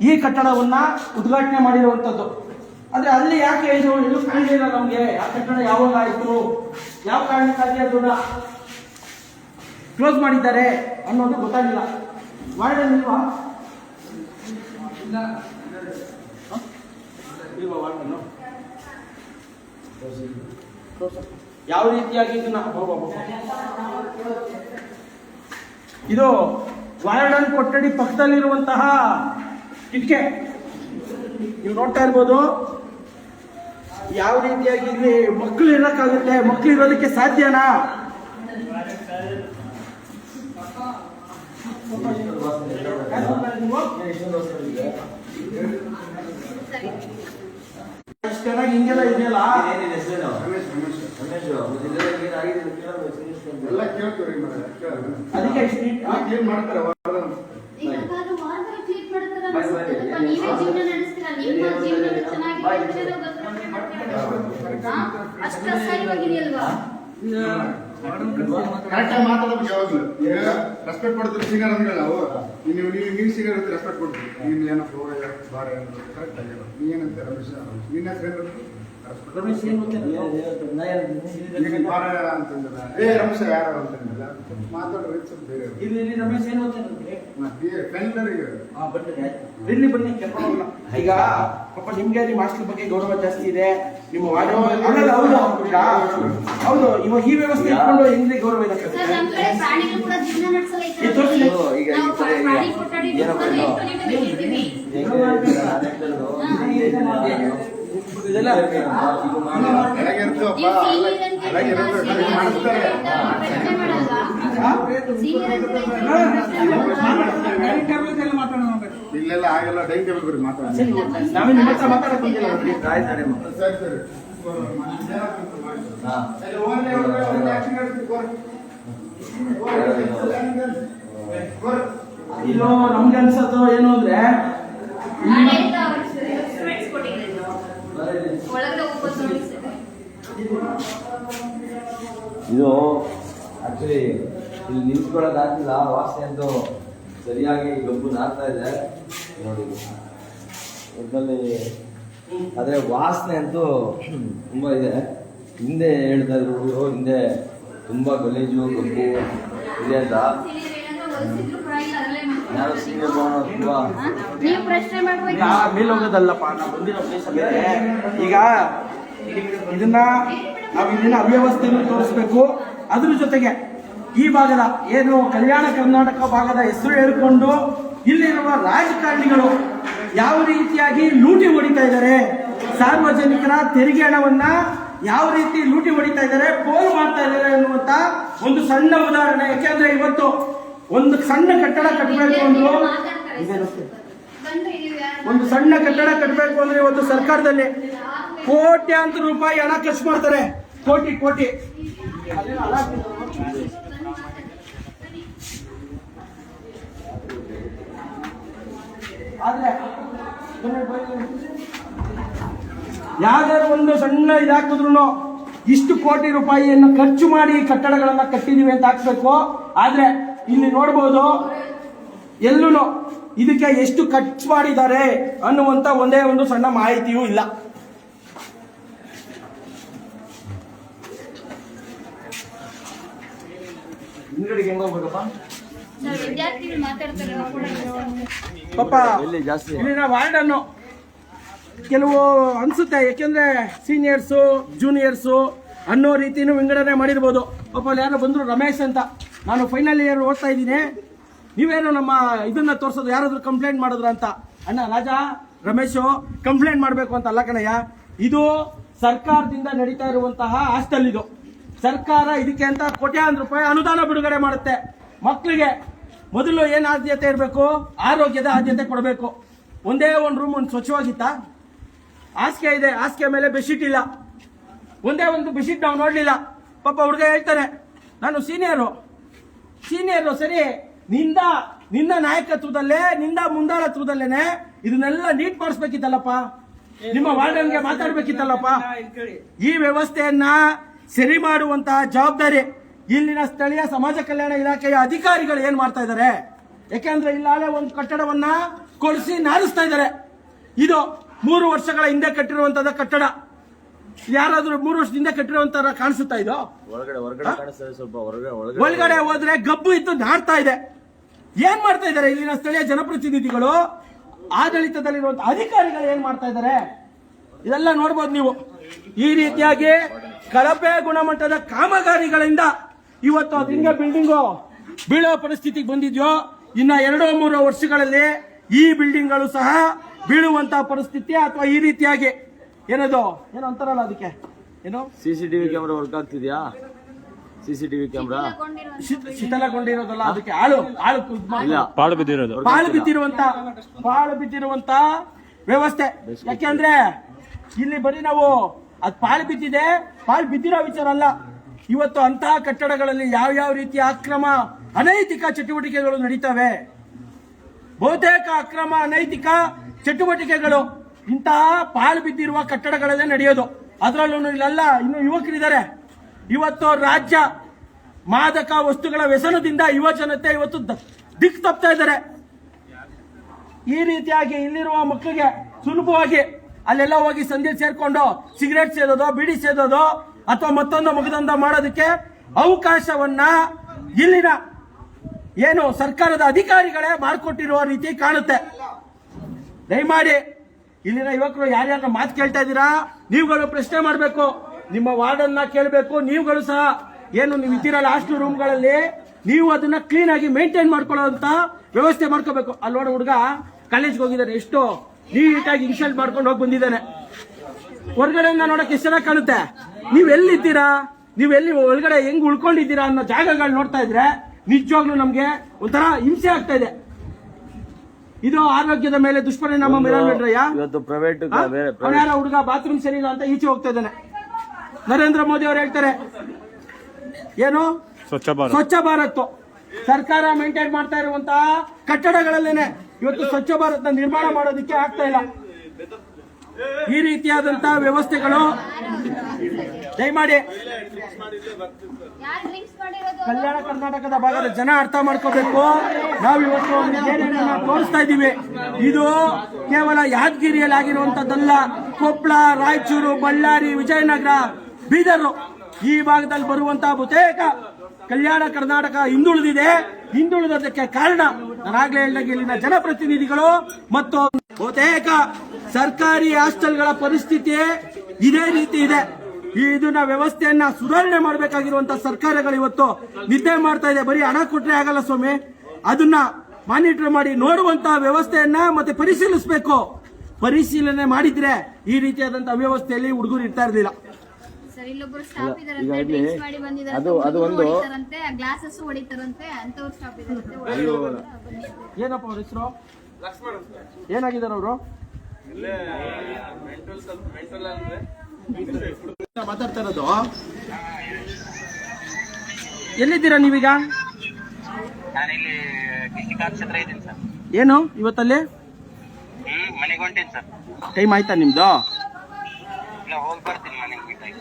ಈ ಕಟ್ಟಡವನ್ನ ಉದ್ಘಾಟನೆ ಮಾಡಿರುವಂತದ್ದು. ಆದ್ರೆ ಅಲ್ಲಿ ಯಾಕೆ ಇದು ಎಲ್ಲೂ ಕಾಣಲಿಲ್ಲ ನಮ್ಗೆ? ಆ ಕಟ್ಟಡ ಯಾವಾಗ ಆಯ್ತು? ಯಾವ ಕಾರಣಕ್ಕಾಗಿ ಅದನ್ನ ಕ್ಲೋಸ್ ಮಾಡಿದ್ದಾರೆ ಅನ್ನೋದು ಗೊತ್ತಾಗಿಲ್ಲ. ವಾರ್ಡನ್ ಇಲ್ವಾ ವಾರ್ಡನ್ನು ಯಾವ ರೀತಿಯಾಗಿ ಇದನ್ನ. ಇದು ವಾರ್ಡನ್ ಕೊಠಡಿ ಪಕ್ಕದಲ್ಲಿರುವಂತಹ ಕಿಟಕೆ. ನೀವು ನೋಡ್ತಾ ಇರ್ಬೋದು. ಯಾವ ರೀತಿಯಾಗಿ ಇಲ್ಲಿ ಮಕ್ಕಳು ಇರಕ್ಕಾಗುತ್ತೆ? ಮಕ್ಕಳು ಇರೋದಕ್ಕೆ ಸಾಧ್ಯನಾ? ಅದಕ್ಕೆ ಚೆನ್ನಾಗಿ ಹಿಂಗೆಲ್ಲ ಇದೆಯಲ್ಲ? ಏನಿದೆ ಹೆಸರೇನು ರಮೇಶ್ ಇದೆಲ್ಲ ಏನಾಗಿದೆ ಅಂತ ಕೇಳೋದು serious ಅಂತ. ಎಲ್ಲ ಕೇಳ್ತೀವಿ ಮಾರ್ರೆ, ಕೇಳ್ರಿ. ಅದಕ್ಕೆ ಇಷ್ಟು ನೀಟ್- ಯಾಕ್ ಏನ್ ಮಾಡ್ತಾರೆ ವಾರ್ಡನ್? ಈಗ ಕಾರು ವಾರದಲ್ಲಿ ಕ್ಲೀನ್ ಮಾಡ್ತಾರ ಬಾಯ್ ಬಾಯ್. ಅನ್ಸುತ್ತಲ್ಲಪ್ಪ, ನೀವೇ ಜೀವನ ನಡೆಸ್ತೀರಾ ನಿಮ್ಮ ಜೀವನ ಚೆನ್ನಾಗಿರುತ್ತೆ ಅಂತ ಗೊತ್ತಿರೋದೇ ಮಾಡ್ತೀರಾ? ಹಾ? ಅಷ್ಟು ಕರೆಕ್ಟಾಗಿ ಮಾತಾಡ್ಬೇಕು ಯಾವಾಗ್ಲೂ. ಈಗ ರೆಸ್ಪೆಕ್ಟ್ ಕೊಡ್ತೀವಿ ಸಿಗರ್ ಅಂದ್ಮೇಲೆ ನಾವು ನೀವು ನೀವು ನೀವು ಸಿಗರ್ ರೆಸ್ಪೆಕ್ಟ್ ಕೊಡ್ತೀವಿ. ನೀನು ಏನೋ ಹೋಗ ಬಾರ ಕರೆಕ್ಟ್ ಆಗಿರೋ ನೀ ಏನಂತ ರಮೇಶ್? ನಿನ್ನ ಹೆಸರು ಏ ರಮೇಶ ಯಾರು ಅಂತಂದಿಲ್ಲ ಮಾತಾಡ್ರಿ ಬೇರೆ ಇಲ್ಲಿ ರಮೇಶ್ ಏನ್ ಬನ್ನಿ ಆಯ್ತು. ಬನ್ನಿ. ಈಗ ಪಾಪ ನಿಮ್ಗೆ ನಿಮ್ಮ ಮಾಸ್ಟರ್ ಬಗ್ಗೆ ಗೌರವ ಜಾಸ್ತಿ ಇದೆ ನಿಮ್ಮ ಹೌದು ಹೌದು ಇವಾಗ ಈ ವ್ಯವಸ್ಥೆ ಇಟ್ಕೊಂಡು ಹೆಂಗ್ರಿ ಗೌರವ ಇದೆ ಈಗ ಏನಪ್ಪ ಇದೆಲ್ಲ? ಇಲ್ಲೆಲ್ಲ ಆಗಲ್ಲ ಡೈನಿಂಗ್ ಟೇಬಲ್ ಬರೀ ಮಾತಾಡಿ ಸರಿ, ನಾವೇ ನಿಮ್ಮ ಹತ್ರ. ಆಯ್ತು. ಸರಿ ಸರಿ. ಇದು ನಮ್ಗೆ ಅನ್ಸತ್ತೋ ಏನು ಅಂದ್ರೆ ನಾಳೆ ಅಂತ ಅವ್ರಿಗೆ instruments ಕೊಟ್ಟಿದ್ದೀವಿ ನಾವು. ಒಳಗಡೆ ಹೋಗ್ಬೋದು ನೋಡಿ ಸರ್. ಇದು ಆಕ್ಚುಲಿ ಇಲ್ಲಿ ನಿಂತ್ಕೊಳ್ಳೋದಾಗಿಲ್ಲ ವಾಸನೆ ಅಂತೂ ಸರಿಯಾಗಿ ಗಬ್ಬು ನಾಡ್ತಾ ಇದೆ. ನೋಡಿ. ಇದರಲ್ಲಿ ಆದರೆ ವಾಸನೆ ಅಂತೂ ತುಂಬ ಇದೆ. ಹಿಂದೆ ಹೇಳ್ತಾ ಇದ್ರು ಹುಡುಗರು ಹಿಂದೆ ತುಂಬ ಗಲೀಜು ಗಬ್ಬು ಇದೆ ಅಂತ. ಯಾರು ಸೀನಿಯರ್ ಭವನ ತುಂಬ ನೀವು ಪ್ರಶ್ನೆ ಮಾಡ್ಬೇಕು. ಈಗ ಮೇಲ್ ಹೋಗೋದಲ್ಲಪ್ಪ ನಾವು ಬಂದಿರೋ ಪ್ಲೇಸ್ ಬೇರೆ ಈಗ ಇದನ್ನ ನಾವು ಇಲ್ಲಿನ ಅವ್ಯವಸ್ಥೆಯನ್ನು ತೋರಿಸ್ಬೇಕು. ಅದ್ರ ಜೊತೆಗೆ ಈ ಭಾಗದ ಏನು ಕಲ್ಯಾಣ ಕರ್ನಾಟಕ ಭಾಗದ ಹೆಸರು ಹೇಳಿಕೊಂಡು ಇಲ್ಲಿರುವ ರಾಜಕಾರಣಿಗಳು ಯಾವ ರೀತಿಯಾಗಿ ಲೂಟಿ ಹೊಡಿತಾ ಇದ್ದಾರೆ? ಸಾರ್ವಜನಿಕರ ತೆರಿಗೆ ಹಣವನ್ನ ಯಾವ ರೀತಿ ಲೂಟಿ ಹೊಡಿತಾ ಇದ್ದಾರೆ, ಪೋಲ್ ಮಾಡ್ತಾ ಇದ್ದಾರೆ ಅನ್ನುವಂತ ಒಂದು ಸಣ್ಣ ಉದಾಹರಣೆ. ಯಾಕೆಂದ್ರೆ ಇವತ್ತು ಒಂದು ಸಣ್ಣ ಕಟ್ಟಡ ಕಟ್ಟಬೇಕು ಅಂದ್ರು ಇದೇನಂತೆ? ಬಂದ್ರೆ ನೀವು ಯಾರು ಒಂದು ಸಣ್ಣ ಕಟ್ಟಡ ಕಟ್ಟಬೇಕು ಅಂದ್ರೆ ಇವತ್ತು ಸರ್ಕಾರದಲ್ಲಿ ಕೋಟ್ಯಾಂತರ ರೂಪಾಯಿ ಹಣ ಖರ್ಚು ಮಾಡ್ತಾರೆ. ಕೋಟಿ ಕೋಟಿ. ಆದ್ರೆ ಯಾವ್ದಾದ್ರು ಒಂದು ಸಣ್ಣ ಇದಾಕಿದ್ರು ಇಷ್ಟು ಕೋಟಿ ರೂಪಾಯಿಯನ್ನು ಖರ್ಚು ಮಾಡಿ ಕಟ್ಟಡಗಳನ್ನ ಕಟ್ಟಿದೀವಿ ಅಂತ ಹಾಕ್ಬೇಕು. ಆದ್ರೆ, ಇಲ್ಲಿ ನೋಡ್ಬೋದು ಎಲ್ಲೂ ಇದಕ್ಕೆ ಎಷ್ಟು ಖರ್ಚು ಮಾಡಿದ್ದಾರೆ ಅನ್ನುವಂತ ಒಂದೇ ಒಂದು ಸಣ್ಣ ಮಾಹಿತಿಯೂ ಇಲ್ಲ. ಪಾಪ ಕೆಲವು ಅನ್ಸುತ್ತೆ ಯಾಕೆಂದ್ರೆ ಸೀನಿಯರ್ಸು ಜೂನಿಯರ್ಸು ಅನ್ನೋ ರೀತಿನೂ ವಿಂಗಡಣೆ ಮಾಡಿರ್ಬೋದು. ಪಾಪ ಅಲ್ಲಿ ಯಾರೋ ಬಂದ್ರು ರಮೇಶ್ ಅಂತ. ನಾನು ಫೈನಲ್ ಇಯರ್ ಓದ್ತಾ ಇದ್ದೀನಿ. ನೀವೇನು ನಮ್ಮ ಇದನ್ನ ತೋರಿಸೋದು, ಯಾರಾದ್ರೂ ಕಂಪ್ಲೇಂಟ್ ಮಾಡಿದ್ರ ಅಂತ? ಅಣ್ಣ, ರಾಜ, ರಮೇಶು ಕಂಪ್ಲೇಂಟ್ ಮಾಡಬೇಕು ಅಂತ ಅಲ್ಲ ಕಣಯ್ಯ. ಇದು ಸರ್ಕಾರದಿಂದ ನಡೀತಾ ಇರುವಂತಹ ಹಾಸ್ಟೆಲ್ ಇದು. ಸರ್ಕಾರ ಇದಕ್ಕೆ ಅಂತ ಕೋಟ್ಯಾಂತರ ರೂಪಾಯಿ ಅನುದಾನ ಬಿಡುಗಡೆ ಮಾಡುತ್ತೆ. ಮಕ್ಕಳಿಗೆ ಮೊದಲು ಏನು ಆದ್ಯತೆ ಇರಬೇಕು? ಆರೋಗ್ಯದ ಆದ್ಯತೆ ಕೊಡಬೇಕು. ಒಂದೇ ಒಂದು ರೂಮ್ ಒಂದು ಸ್ವಚ್ಛವಾಗಿತ್ತಾ? ಹಾಸಿಗೆ ಇದೆ, ಹಾಸಿಗೆ ಮೇಲೆ ಬೆಡ್ಶೀಟ್ ಇಲ್ಲ. ಒಂದೇ ಒಂದು ಬೆಡ್ಶೀಟ್ ನಾವು ನೋಡಲಿಲ್ಲ. ಪಾಪ ಹುಡುಗ ಹೇಳ್ತಾನೆ, ನಾನು ಸೀನಿಯರು ಸೀನಿಯರು ಸರಿ ನಿಂದ ನಿನ್ನ ನಾಯಕತ್ವದಲ್ಲೇ ನಿಂದ ಮುಂದಾಳತ್ವದಲ್ಲೇನೆ ಇದನ್ನೆಲ್ಲ ನೀಟ್ ಮಾಡಿಸ್ಬೇಕಿತ್ತಲ್ಲಪ್ಪ. ನಿಮ್ಮ ವಾರ್ಡನ್ಗೆ ಮಾತಾಡ್ಬೇಕಿತ್ತಲ್ಲಪ್ಪ. ಈ ವ್ಯವಸ್ಥೆಯನ್ನ ಸರಿ ಮಾಡುವಂತಹ ಜವಾಬ್ದಾರಿ ಇಲ್ಲಿನ ಸ್ಥಳೀಯ ಸಮಾಜ ಕಲ್ಯಾಣ ಇಲಾಖೆಯ ಅಧಿಕಾರಿಗಳು ಏನ್ ಮಾಡ್ತಾ ಇದ್ದಾರೆ? ಯಾಕೆಂದ್ರೆ ಇಲ್ಲಾಲೆ ಒಂದು ಕಟ್ಟಡವನ್ನ ಕೊಡಿಸಿ ನಾರಿಸ್ತಾ ಇದ್ದಾರೆ. ಇದು ಮೂರು ವರ್ಷಗಳ ಹಿಂದೆ ಕಟ್ಟಿರುವಂತದ ಕಟ್ಟಡ. ಯಾರಾದ್ರೂ ಮೂರು ವರ್ಷದಿಂದ ಕಟ್ಟಿರುವಂತ ಕಾಣಿಸುತ್ತಾ ಇದು? ಒಳಗಡೆ ಹೊರಗಡೆ ಕಾಣಿಸ್ತದೆ ಸ್ವಲ್ಪ ಹೊರಗಡೆ ಒಳಗಡೆ ಒಳಗಡೆ ಹೋದ್ರೆ ಗಬ್ಬು ಇದ್ದು ನಾಡ್ತಾ ಇದೆ. ಏನ್ ಮಾಡ್ತಾ ಇದ್ದಾರೆ ಇಲ್ಲಿನ ಸ್ಥಳೀಯ ಜನಪ್ರತಿನಿಧಿಗಳು? ಆಡಳಿತದಲ್ಲಿರುವಂತ ಅಧಿಕಾರಿಗಳು ಏನ್ ಮಾಡ್ತಾ ಇದ್ದಾರೆ? ಇದೆಲ್ಲ ನೋಡ್ಬೋದು ನೀವು. ಈ ರೀತಿಯಾಗಿ ಕಳಪೆ ಗುಣಮಟ್ಟದ ಕಾಮಗಾರಿಗಳಿಂದ ಇವತ್ತು ಅದು ಹಿಂಗೆ ಬಿಲ್ಡಿಂಗು ಬೀಳೋ ಪರಿಸ್ಥಿತಿಗೆ ಬಂದಿದ್ಯೋ ಇನ್ನ ಎರಡು ಮೂರು ವರ್ಷಗಳಲ್ಲಿ ಈ ಬಿಲ್ಡಿಂಗ್ಗಳು ಸಹ ಬೀಳುವಂತಹ ಪರಿಸ್ಥಿತಿ ಅಥವಾ ಈ ರೀತಿಯಾಗಿ ಏನದು? ಏನು ಅಂತಾರಲ್ಲ ಅದಕ್ಕೆ? ಏನು? C C TV camera work ಆಗ್ತಿದ್ಯಾ? C C TV camera? ಶಿಥಲಗೊಂಡಿರೋದಲ್ಲ ಶಿಥಿ- ಶಿಥಿಲಗೊಂಡಿರೋದಲ್ಲ ಅದಕ್ಕೆ ಆಳು ಆಳು ಕುದ್ ಮಾಡಿ- ಇಲ್ಲ. ಪಾಳು ಬಿದ್ದಿರೋದು. ಪಾಳು ಬಿದ್ದಿರುವಂತ ಪಾಳು ಬಿದ್ದಿರುವಂತ ವ್ಯವಸ್ಥೆ. ಯಾಕೆಂದ್ರೆ ಇಲ್ಲಿ ಬರೀ ನಾವು ಅದ್ ಪಾಳು ಬಿದ್ದಿದೆ ಪಾಳು ಬಿದ್ದಿರೋ ವಿಚಾರ ಅಲ್ಲ. ಇವತ್ತು ಅಂತಹ ಕಟ್ಟಡಗಳಲ್ಲಿ ಯಾವ ಯಾವ ರೀತಿಯ ಅಕ್ರಮ ಅನೈತಿಕ ಚಟುವಟಿಕೆಗಳು ನಡೀತವೆ? ಬಹುತೇಕ ಅಕ್ರಮ ಅನೈತಿಕ ಚಟುವಟಿಕೆಗಳು. ಇಂತಹ ಪಾಳು ಬಿದ್ದಿರುವ ಕಟ್ಟಡಗಳಲ್ಲೇ ನಡೆಯೋದು. ಅದರಲ್ಲೂ ಇಲ್ಲೆಲ್ಲ, ಇನ್ನು ಯುವಕರಿದ್ದಾರೆ. ಇವತ್ತು ರಾಜ್ಯ ಮಾದಕ ವಸ್ತುಗಳ ವ್ಯಸನದಿಂದ ಯುವ ಜನತೆ ಇವತ್ತು ದಿಕ್ಕು ತಪ್ತಾ ಇದ್ದಾರೆ. ಈ ರೀತಿಯಾಗಿ ಇಲ್ಲಿರುವ ಮಕ್ಕಳಿಗೆ ಸುಲಭವಾಗಿ ಅಲ್ಲೆಲ್ಲ ಹೋಗಿ ಸಂಧಿ ಸೇರ್ಕೊಂಡು ಸಿಗರೇಟ್ ಸೇದೋದು, ಬಿಡಿ ಸೇದೋದು, ಅಥವಾ ಮತ್ತೊಂದು ಮುಗಿದೊಂದ ಮಾಡೋದಕ್ಕೆ ಅವಕಾಶವನ್ನ ಇಲ್ಲಿನ ಏನು ಸರ್ಕಾರದ ಅಧಿಕಾರಿಗಳೇ ಮಾರ್ಕೊಟ್ಟಿರುವ ರೀತಿ ಕಾಣುತ್ತೆ. ದಯಮಾಡಿ ಇಲ್ಲಿನ ಯುವಕರು ಯಾರ್ಯಾರ ಮಾತು ಕೇಳ್ತಾ ಇದ್ದೀರಾ? ನೀವುಗಳು ಪ್ರಶ್ನೆ ಮಾಡಬೇಕು. ನಿಮ್ಮ ವಾರ್ಡನ್ನ ಕೇಳಬೇಕು. ನೀವುಗಳು ಸಹ ಏನು ನೀವು ಇದ್ದೀರಲ್ಲ ಹಾಸ್ಟೆಲ್ ರೂಮ್ಗಳಲ್ಲಿ, ನೀವು ಅದನ್ನ ಕ್ಲೀನ್ ಆಗಿ ಮೇಂಟೈನ್ ಮಾಡ್ಕೊಳ್ಳೋಂತ ವ್ಯವಸ್ಥೆ ಮಾಡ್ಕೋಬೇಕು. ಅಲ್ಲಿ ನೋಡೋ ಹುಡುಗ ಕಾಲೇಜ್ಗೆ ಹೋಗಿದ್ದಾರೆ ಎಷ್ಟು ನೀಟಾಗಿ ಇನ್ಸಲ್ಟ್ ಮಾಡ್ಕೊಂಡು ಹೋಗಿ ಬಂದಿದ್ದಾನೆ. ಹೊರಗಡೆಯಿಂದ ನೋಡಕ್ ಎಷ್ಟು ಚೆನ್ನಾಗಿ ಕಾಣುತ್ತೆ? ನೀವೆಲ್ಲಿದ್ದೀರಾ ನೀವೆಲ್ಲಿ ಒಳಗಡೆ ಹೆಂಗ್ ಉಳ್ಕೊಂಡಿದ್ದೀರಾ ಅನ್ನೋ ಜಾಗಗಳು ನೋಡ್ತಾ ಇದ್ರೆ ನಿಜವಾಗ್ಲೂ ನಮ್ಗೆ ಒಂಥರ ಹಿಂಸೆ ಆಗ್ತಾ ಇದೆ. ಇದು ಆರೋಗ್ಯದ ಮೇಲೆ ದುಷ್ಪರಿಣಾಮ ಇವತ್ತು ಪ್ರೈವೇಟ್ ಅವ್ನ್ ಹುಡುಗ ಬಾತ್ರೂಮ್ ಸರಿ ಇಲ್ಲ ಅಂತ ಈಚೆ ಹೋಗ್ತಾ ಇದ್ದಾನೆ. ನರೇಂದ್ರ ಮೋದಿ ಅವರು ಹೇಳ್ತಾರೆ ಏನು? ಸ್ವಚ್ಛ ಭಾರತ್. ಸ್ವಚ್ಛ ಭಾರತ್. ಸರ್ಕಾರ ಮೇಂಟೈನ್ ಮಾಡ್ತಾ ಇರುವಂತಹ ಕಟ್ಟಡಗಳಲ್ಲೇನೆ ಇವತ್ತು ಸ್ವಚ್ಛ ಭಾರತ್ ನಿರ್ಮಾಣ ಮಾಡೋದಕ್ಕೆ ಆಗ್ತಾ ಇಲ್ಲ. ಈ ರೀತಿಯಾದಂತಹ ವ್ಯವಸ್ಥೆಗಳು ದಯಮಾಡಿ. ಕಲ್ಯಾಣ ಕರ್ನಾಟಕದ ಭಾಗದ ಜನ ಅರ್ಥ ಮಾಡ್ಕೋಬೇಕು. ನಾವು ಇವತ್ತು ತೋರಿಸ್ತಾ ಇದ್ದೀವಿ. ಇದು ಕೇವಲ ಯಾದಗಿರಿಯಲ್ಲಿ ಆಗಿರುವಂತದ್ದಲ್ಲ ಕೊಪ್ಪಳ ರಾಯಚೂರು, ಬಳ್ಳಾರಿ, ವಿಜಯನಗರ, ಬೀದರು ಈ ಭಾಗದಲ್ಲಿ ಬರುವಂತಹ ಬಹುತೇಕ ಕಲ್ಯಾಣ ಕರ್ನಾಟಕ ಹಿಂದುಳಿದಿದೆ. ಹಿಂದುಳಿದದಕ್ಕೆ ಕಾರಣ ನಾನಾಗ್ಲೇ ಹೇಳಿದಾಗ ಇಲ್ಲಿನ ಜನಪ್ರತಿನಿಧಿಗಳು ಮತ್ತು ಬಹುತೇಕ ಸರ್ಕಾರಿ ಹಾಸ್ಟೆಲ್ಗಳ ಪರಿಸ್ಥಿತಿ ಇದೇ ರೀತಿ ಇದೆ. ಈ ಇದನ್ನ ವ್ಯವಸ್ಥೆಯನ್ನ ಸುಧಾರಣೆ ಮಾಡಬೇಕಾಗಿರುವಂತ ಸರ್ಕಾರಗಳು ಇವತ್ತು ನಿದ್ದೆ ಮಾಡ್ತಾ ಇದೆ. ಬರೀ ಹಣ ಕೊಟ್ರೆ ಆಗಲ್ಲ ಸ್ವಾಮಿ. ಅದನ್ನ ಮಾನಿಟರ್ ಮಾಡಿ ನೋಡುವಂತ ವ್ಯವಸ್ಥೆಯನ್ನ ಮತ್ತೆ ಪರಿಶೀಲಿಸಬೇಕು. ಪರಿಶೀಲನೆ ಮಾಡಿದ್ರೆ ಈ ರೀತಿಯಾದಂತ ಅವ್ಯವಸ್ಥೆಯಲ್ಲಿ ಹುಡುಗರು ಇರ್ತಾ ಇರಲಿಲ್ಲ. ಅದು- ಅದು ಒಂದು- ಗ್ಲಾಸಸ್ ಹೊಡಿತಾರಂತೆ ಅಂತವ್ರು. ಏನಪ್ಪ ಅವ್ರ ಹೆಸರು? ಏನಾಗಿದ್ದಾರೆ ಅವರು? ಮಾತಾಡ್ತಾ ಇರೋದು ಎಲ್ಲಿದ್ದೀರಾ ನೀವೀಗ? ಏನು ಇವತ್ತಲ್ಲಿ? ಟೈಮ್ ಆಯ್ತಾ ನಿಮ್ದು?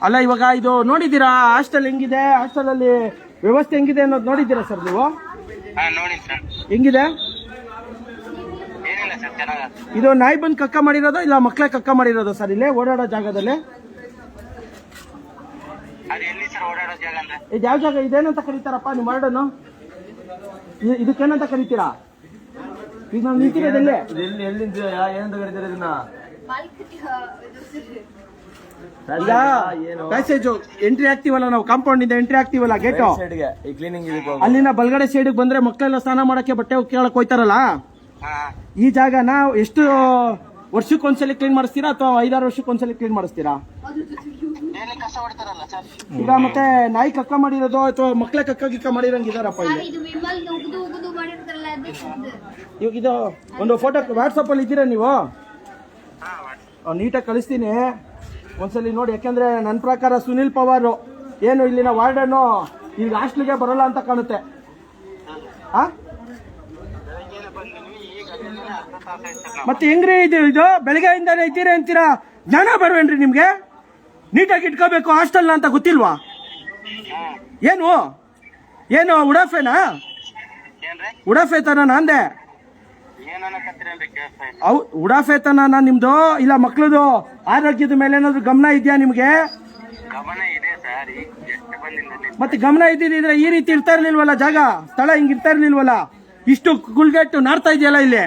ಅಲ್ಲ ಇವಾಗ ಇದು ನೋಡಿದ್ದೀರಾ ಹಾಸ್ಟೆಲ್ ಹೆಂಗಿದೆ ಹಾಸ್ಟೆಲ್ ಅಲ್ಲಿ ವ್ಯವಸ್ಥೆ ಹೆಂಗಿದೆ ಅನ್ನೋದು ನೋಡಿದ್ದೀರಾ ಸರ್ ನೀವು? ಹಾ ನೋಡಿ ಸರ್. ಹೆಂಗಿದೆ? ಇದು ನಾಯಿ ಬಂದು ಕಕ್ಕ ಮಾಡಿರೋದು ಇಲ್ಲ ಮಕ್ಕಳೇ ಕಕ್ಕ ಮಾಡಿರೋದು ಸರ್ ಇಲ್ಲಿ ಓಡಾಡೋ ಜಾಗದಲ್ಲಿ ಅದು ಎಲ್ಲಿ ಸರ್ ಸರ್ ಓಡಾಡೋ ಜಾಗ ಅಂದ್ರೆ ಇದು ಯಾವ ಜಾಗ? ಇದೇನಂತ ಕರೀತಾರಪ್ಪ? ನೀವು ಮರಡನ್ನು ಇದಕ್ಕೇನಂತ ಕರಿತೀರಾ? ಈಗ ನಾವು ನಿಂತಿರೋದಲ್ಲೇ ಎಲ್ಲಿ? ಏನಂತ ಕರೀತಾರೆ ಇದನ್ನ? ಪ್ಯಾಸೇಜ್ ಎಂಟ್ರಿ ಆಗ್ತೀವಲ್ಲ ನಾವು ಕಾಂಪೌಂಡ್ ಇಂದ ಎಂಟ್ರಿ ಆಗ್ತೀವಲ್ಲ ಗೇಟು ಈ ಕ್ಲೀನಿಂಗ್ ಇದಕ್ಕೆ ಅಲ್ಲಿನ ಬಲ್ಗಡೆ ಸೈಡ್ ಬಂದ್ರೆ ಮಕ್ಕಳೆಲ್ಲ ಸ್ನಾನ ಮಾಡಕ್ಕೆ ಬಟ್ಟೆ ಕೇಳಕ್ ಹೋಯ್ತಾರಲ್ಲ? ಈ ಈ ನಾವು ಎಷ್ಟು ವರ್ಷಕ್ಕೆ ಒಂದ್ಸಲಿ ಕ್ಲೀನ್ ಮಾಡಿಸ್ತೀರಾ ಅಥವಾ ಐದಾರು ವರ್ಷಕ್ಕೆ ಒಂದ್ಸಲಿ ಕ್ಲೀನ್ ಮಾಡಿಸ್ತೀರಾ ಈಗ ಮತ್ತೆ ನಾಯಿ ಕಕ್ಕ ಮಾಡಿರೋದು ಅಥವಾ ಮಕ್ಕಳೇ ಕಕ್ಕ ಗಿಕ್ಕ ಮಾಡಿರಂಗಿದಾರಪ್ಪ ಇಲ್ಲಿ? ಇದು ವಿಮಲ್ ಉಗುದು ಉಗುದು ಮಾಡಿರ್ತಾರಲ್ಲ ಅದು ಇದು. ಇವಾಗ ಇದು ಒಂದು ಫೋಟೋ ವಾಟ್ಸಪ್ ಅಲ್ಲಿ ಇದ್ದೀರಾ ನೀವು? ನೀಟಾಗಿ ಕಳಿಸ್ತೀನಿ. ಒಂದ್ಸಲಿ ನೋಡಿ ಯಾಕೆಂದ್ರೆ ನನ್ನ ಪ್ರಕಾರ ಸುನಿಲ್ ಪವಾರ್ ಏನು ಇಲ್ಲಿನ ವಾರ್ಡನ್ನು ಈಗ ಹಾಸ್ಟ್ಲಿಗೆ ಬರಲ್ಲ ಅಂತ ಕಾಣುತ್ತೆ. ಆ ಮತ್ತೆ ಹೆಂಗ್ರಿ ಇದು ಇದು? ಬೆಳಗ್ಗೆಯಿಂದಾನೆ ಇದ್ದೀರಾ ಅಂತೀರಾ? ಜ್ಞಾನ ಬರ್ವೇನ್ರಿ ನಿಮ್ಗೆ? ನೀಟಾಗಿ ಇಟ್ಕೋಬೇಕು ಹಾಸ್ಟೆಲ್ ಅಂತ ಗೊತ್ತಿಲ್ವಾ? ಏನು? ಏನು ಉಡಾಫೆನಾ? ಉಡಾಫೆ ತನ ಅಂದೆ. ಉಡಾಫೆ ತನ ನಿಮ್ದು ಇಲ್ಲ ಮಕ್ಳದು ಆರೋಗ್ಯದ ಮೇಲೆ ಏನಾದ್ರು ಗಮನ ಇದೆಯಾ ನಿಮ್ಗೆ? ಮತ್ತೆ ಗಮನ ಇದ್ದಿದ್ರೆ ಈ ರೀತಿ ಇರ್ತಾ ಇರ್ಲಿಲ್ವಲ್ಲ ಜಾಗ? ಸ್ಥಳ ಹಿಂಗ್ ಇರ್ತಾ ಇರ್ಲಿಲ್ವಲ್ಲ? ಇಷ್ಟು ಗುಲ್ಗೆಟ್ಟು ನಾಡ್ತಾ ಇದೆಯಲ್ಲ ಇಲ್ಲಿ?